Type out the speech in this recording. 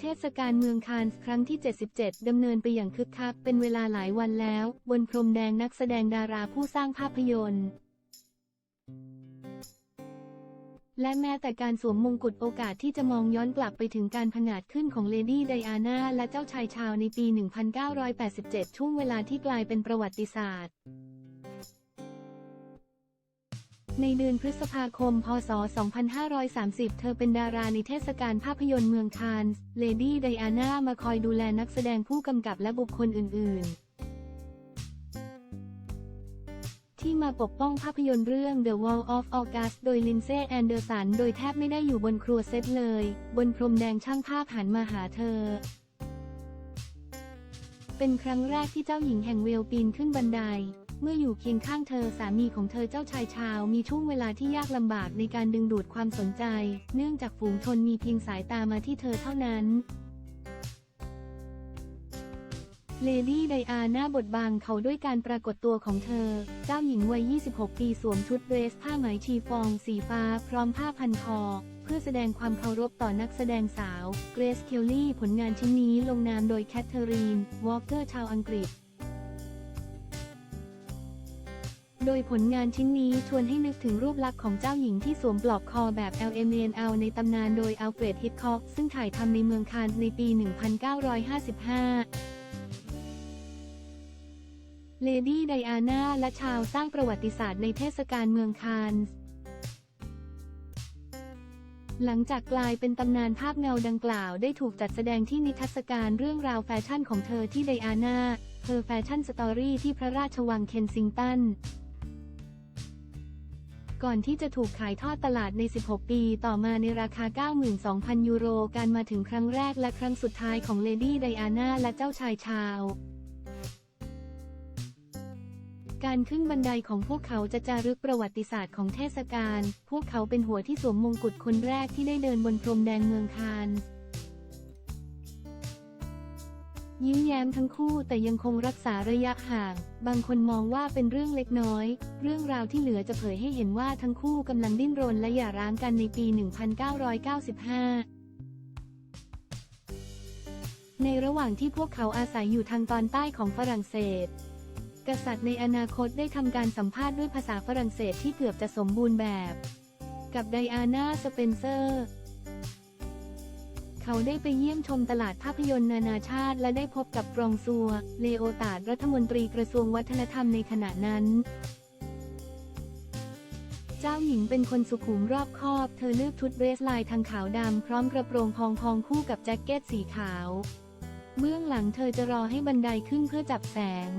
เทศกาลเมืองคานส์ครั้งที่ 77 ดำเนินไปอย่างคึกคักเป็นเวลาหลายวันแล้ว บนพรมแดงนักแสดงดาราผู้สร้างภาพยนตร์ และแม้แต่การสวมมงกุฎโอกาสที่จะมองย้อนกลับไปถึงการผงาดขึ้นของเลดี้ไดอาน่าและเจ้าชายชาวในปี 1987 ช่วงเวลาที่กลายเป็นประวัติศาสตร์ ในเดือนพฤษภาคม พศ 2530 เธอเป็นดาราในเทศกาลภาพยนตร์เมืองคานส์ เลดี้ไดอาน่ามาคอยดูแลนักแสดงผู้กำกับและบุคคลอื่น ๆ ที่มาปกป้องภาพยนตร์เรื่อง The Wall of August โดยลินเซ่แอนเดอร์สัน โดยแทบไม่ได้อยู่บนครัวเซตเลย บนพรมแดงช่างภาพหันมาหาเธอเป็นครั้งแรกที่เจ้าหญิงแห่งเวลปีนขึ้นบันได เมื่ออยู่เคียงข้างเธอสามีของเธอเจ้าชายชาว มีช่วงเวลาที่ยากลำบากในการดึงดูดความสนใจ เนื่องจากฝูงชนมีเพียงสายตามาที่เธอเท่านั้นเลดี้ไดอาน่าบทบางเขาด้วยการปรากฏตัวของเธอ เจ้าหญิงวัย 26 ปีสวมชุดเดรสผ้าไหมชีฟองสีฟ้า พร้อมผ้าพันคอ เพื่อแสดงความเคารพต่อนักแสดงสาว เกรซ เคลลี่ ผลงานชิ้นนี้ลงนามโดยแคทเธอรีน วอลเกอร์ชาวอังกฤษ โดยผลงานชิ้นนี้ชวนให้นึกถึงรูปลักษณ์ของเจ้าหญิงที่สวมปลอกคอแบบ LMNL ในตำนานโดยอัลเฟรดฮิตคอกซึ่งถ่ายทำในเมืองคานส์ในปี 1955เลดี้ไดอาน่าและชาวสร้างประวัติศาสตร์ในเทศกาลเมืองคานส์ หลังจากกลายเป็นตำนานภาพเงาดังกล่าวได้ถูกจัดแสดงที่นิทรรศการเรื่องราวแฟชั่นของเธอที่ไดอาน่าเธอแฟชั่นสตอรี่ที่พระราชวังเคนซิงตัน ก่อนที่จะถูกขายทอดตลาดใน 16 ปี ต่อมาในราคา 92,000 ยูโร การมาถึงครั้งแรกและครั้งสุดท้ายของเลดี้ไดอาน่าและเจ้าชายชาว การขึ้นบันไดของพวกเขาจะจารึกประวัติศาสตร์ของเทศกาล พวกเขาเป็นหัวที่สวมมงกุฎคนแรกที่ได้เดินบนพรมแดงเมืองคานส์ ยิ้มแย้มทั้งคู่แต่ยังคงรักษาระยะห่าง บางคนมองว่าเป็นเรื่องเล็กน้อย เรื่องราวที่เหลือจะเผยให้เห็นว่าทั้งคู่กำลังดิ้นรนและหย่าร้างกันในปี 1995ในระหว่างที่พวกเขาอาศัยอยู่ทางตอนใต้ของฝรั่งเศส กษัตริย์ในอนาคตได้ทำการสัมภาษณ์ด้วยภาษาฝรั่งเศสที่เกือบจะสมบูรณ์แบบ กับไดอาน่า สเปนเซอร์ เขาได้ไปเยี่ยมชมตลาดภาพยนตร์นานาชาติ และได้พบกับกรองซัว เลโอตาดรัฐมนตรีกระทรวงวัฒนธรรมในขณะนั้น เจ้าหญิงเป็นคนสุขุมรอบคอบ เธอเลือกชุดเดรสลายทางขาวดำพร้อมกระโปรงพองพองๆคู่กับแจ็คเก็ตสีขาว เบื้องหลังเธอจะรอให้บันไดขึ้นเพื่อจับแสง